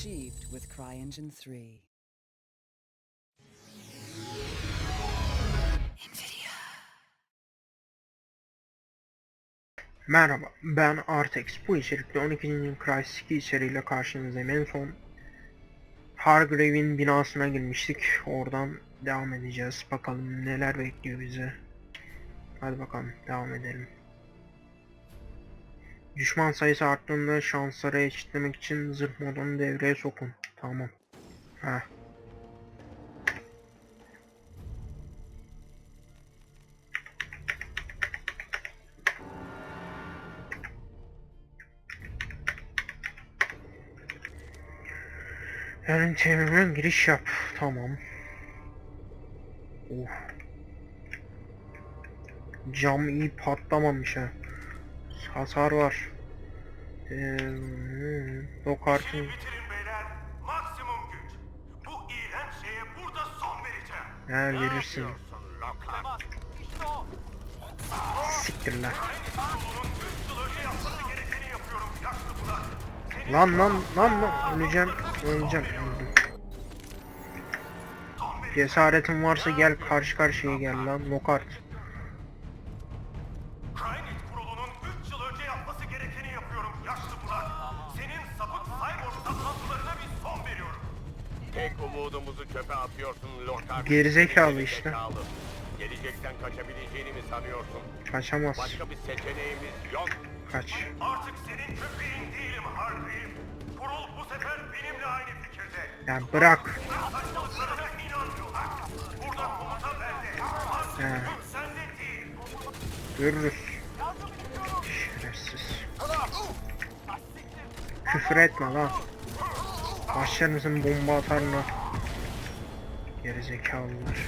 achieved with CryEngine 3. Merhaba, ben Artex. Bu içerikte 12. Yıl Crysis 2 içeriğiyle karşınızdayım. En son Hargrave'in binasına girmiştik. Oradan devam edeceğiz. Bakalım neler bekliyor bizi. Hadi bakalım, devam edelim. Düşman sayısı arttığında şansları eşitlemek için zırh modunu devreye sokun. Tamam. Heh. Yani çevirmen giriş yap. Tamam. Of. Cam iyi patlamamış ha. Hasar var. Ee, son vereceğim. eğer o. Siktir lan. Bunun 3 yıl önce yapması gerekeni yapıyorum yaşlı budak. Senin Lan lan lan lan öleceğim. Öleceğim. Öldüm. Cesaretin varsa gel karşı karşıya gel lan. Lokart. Çöpe atıyorsun Lockhart. Gerizekalı Geri işte. Gelecekten kaçabileceğini mi sanıyorsun? Kaçamaz. Başka bir seçeneğimiz yok. Kaç. Artık senin köpeğin değilim Hargrave. Kurul bu sefer benimle aynı fikirde. Ya bırak. Değil. Görürüz. Şerefsiz. Küfür etme lan. Başlar mısın bomba atarına? Gerizekalılar.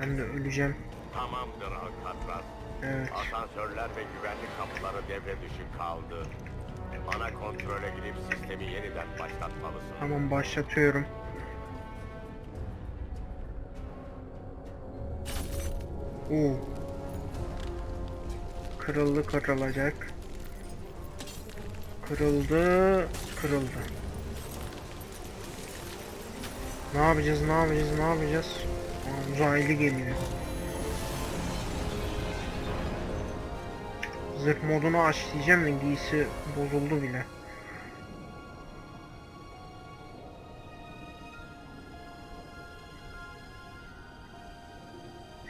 Ben de öleceğim. Tamamdır Alcatraz. Evet. Asansörler ve güvenlik kapıları devre dışı kaldı. Ana kontrole gidip sistemi yeniden başlatmalısın. Tamam başlatıyorum. Oo. Kırıldı kırılacak. Kırıldı kırıldı. Ne yapacağız ne yapacağız ne yapacağız? Aa, uzaylı geliyor. Zırh modunu aç diyeceğim de giysi bozuldu bile.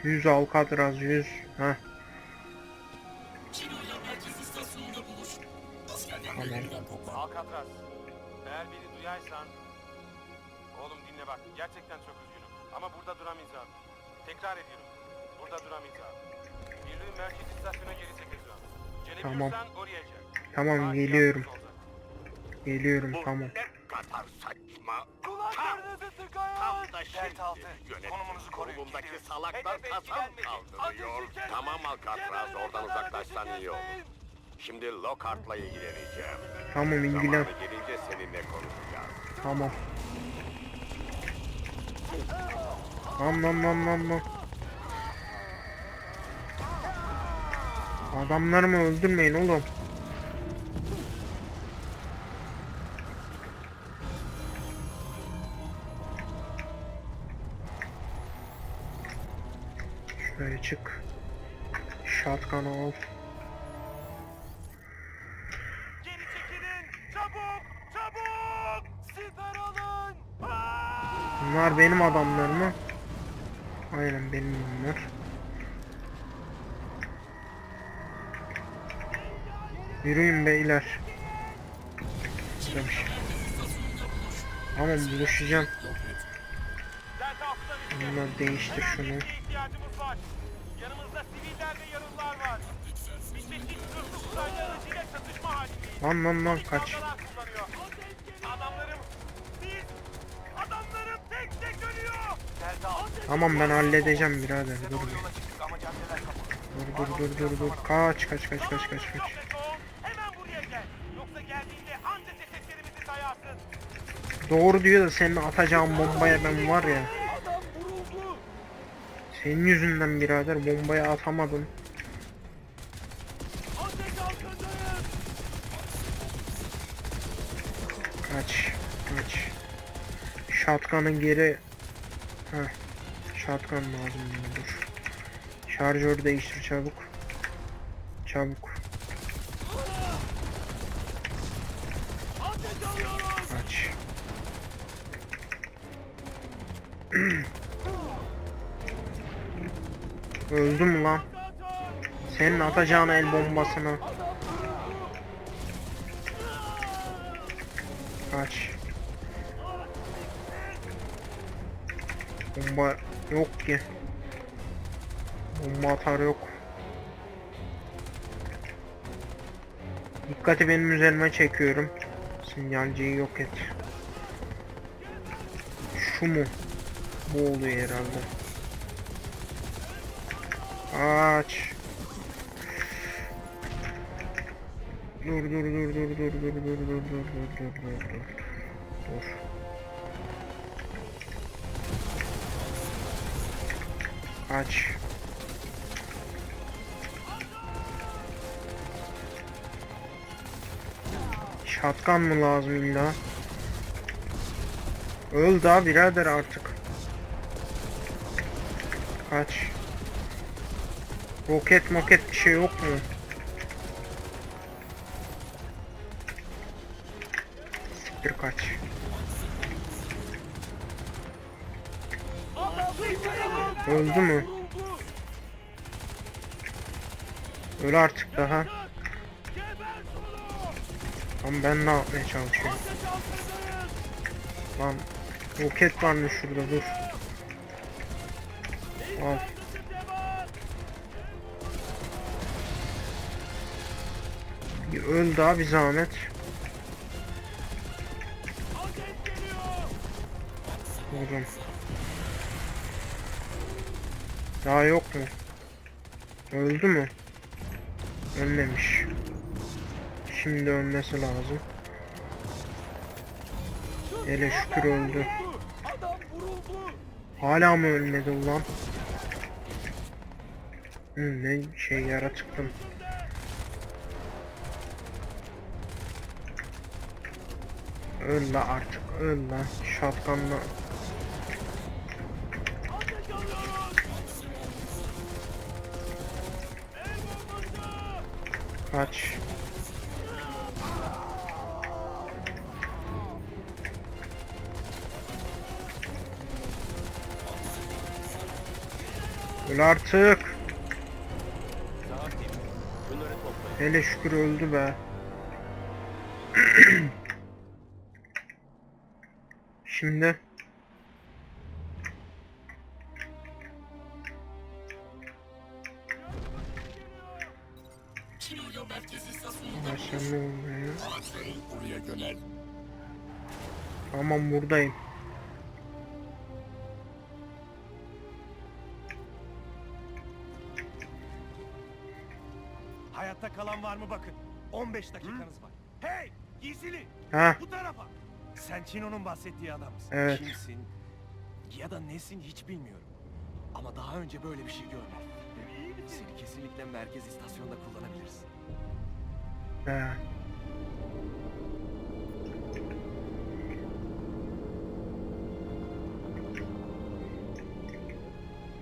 Yüz Alcatraz yüz. Heh. Tamam. Alcatraz, eğer beni duyarsan... Oğlum dinle bak, gerçekten çok üzgünüm. Ama burada duramayacağım. Tekrar ediyorum, burada duramayacağım. Birliğin merkez istasyona geri çekeceğim. Tamam. Oraya gel. Tamam Saat geliyorum. yalnız olacak. Geliyorum Bu tamam. ne kadar saçma. Kulaklarınızı tıkayın! Tam da şimdi yönetim konumunuzu koruyun. kurulundaki Gidiyoruz. salaklar Hedef kasam kaldırıyor. Ateşi kesmeyin. Tamam Alcatraz oradan kadar uzaklaşsan ateşi iyi olur. kesmeyin. Şimdi Lockhart'la ilgileneceğim. Tamam ilgilen. Zamanı gelince seninle konuşacağız. Tamam. Lan lan lan lan lan. Adamlarımı öldürmeyin oğlum. Şuraya çık. Shotgun al. Bunlar benim adamlarım mı? Aynen benim bunlar. Yürüyün beyler. Demiş. Tamam buluşacağım. Bunlar değiştir Hemen şunu. bilgiye ihtiyacımız var. Yanımızda Tamam ben halledeceğim birader dur. Dur dur dur dur dur. Kaç kaç kaç kaç kaç kaç. Doğru diyor da senin atacağın bombaya ben var ya. Senin yüzünden birader bombaya atamadım. Kaç kaç. Şatkanın geri. Heh. Shotgun lazım bana dur. Şarjör değiştir çabuk. Çabuk. Aç. Öldü mü lan? Senin atacağın el bombasını. Kaç. Bomba yok ki. Bomba atar yok. Dikkati benim üzerime çekiyorum. Sinyalciyi yok et. Şu mu? Bu oluyor herhalde. Aç. Dur dur dur dur dur dur dur dur dur dur dur dur dur dur. Aç. Şatkan mı lazım illa? Öl daha birader artık. Kaç. Roket moket bir şey yok mu? Siktir kaç. Öldü mü? Öl artık daha. Lan ben ne yapmaya çalışıyorum? Lan roket varmış şurada dur. Al. Bir öl daha bir zahmet. Vurdum. Daha yok mu? Öldü mü? Ölmemiş. Şimdi ölmesi lazım. Hele şükür öldü. Hala mı ölmedi ulan? Hı, ne şey yaratıktım. Öl la artık öl la. Shotgunla. Kaç. Öl artık. Hele şükür öldü be. Şimdi Tamam buradayım. Hayatta kalan var mı bakın. 15 dakikanız var. Hey! Giysili! Ha Bu tarafa! Sen Chino'nun bahsettiği adamsın. Evet. Kimsin? Ya da nesin hiç bilmiyorum. Ama daha önce böyle bir şey görmedim. Seni kesinlikle merkez istasyonda kullanabiliriz. he.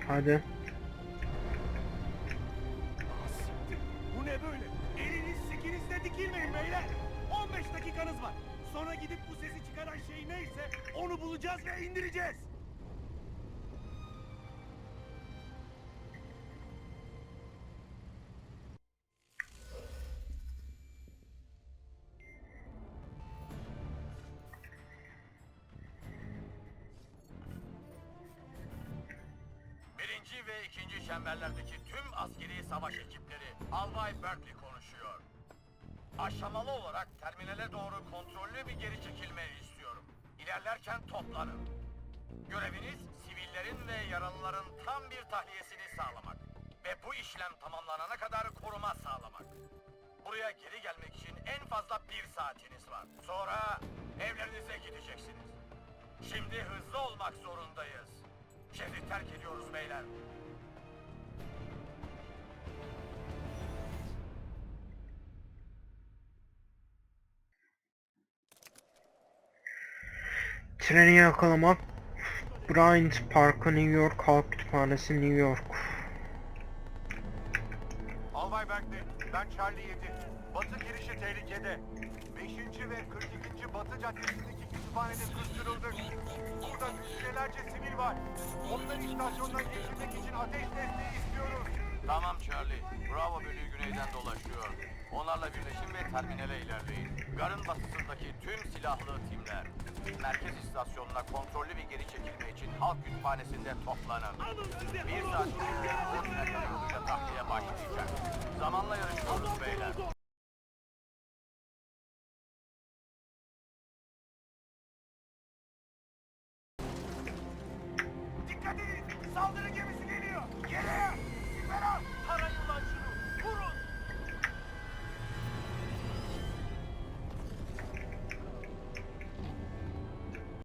Hadi. Bu ne böyle? Eliniz sikinizle dikilmeyin beyler. 15 dakikanız var. Sonra gidip bu sesi çıkaran şey neyse onu bulacağız ve indireceğiz. Birinci ve ikinci çemberlerdeki tüm askeri savaş ekipleri Albay Berkeley konuşuyor. Aşamalı olarak terminale doğru kontrollü bir geri çekilme istiyorum. İlerlerken toplanın. Göreviniz sivillerin ve yaralıların tam bir tahliyesini sağlamak. Ve bu işlem tamamlanana kadar koruma sağlamak. Buraya geri gelmek için en fazla bir saatiniz var. Sonra evlerinize gideceksiniz. Şimdi hızlı olmak zorundayız. Şehri terk ediyoruz beyler. Treni yakalamak. Bryant Parkı New York Halk Kütüphanesi New York. Albay Berkeley, ben Charlie 7. Batı girişi tehlikede. 5. ve 42. Batı Caddesi'ndeki kütüphanede kıstırıldık. Burada yüzlerce sivil var. Onları istasyondan geçirmek için ateş desteği istiyoruz. Tamam Charlie. Bravo bölüğü güneyden dolaşıyor. Onlarla birleşin ve terminale ilerleyin. Garın batısındaki tüm silahlı timler. Merkez istasyonuna kontrollü bir geri çekilme için halk kütüphanesinde toplanın. Bir saat yoluyla tahliye başlayacak. Zamanla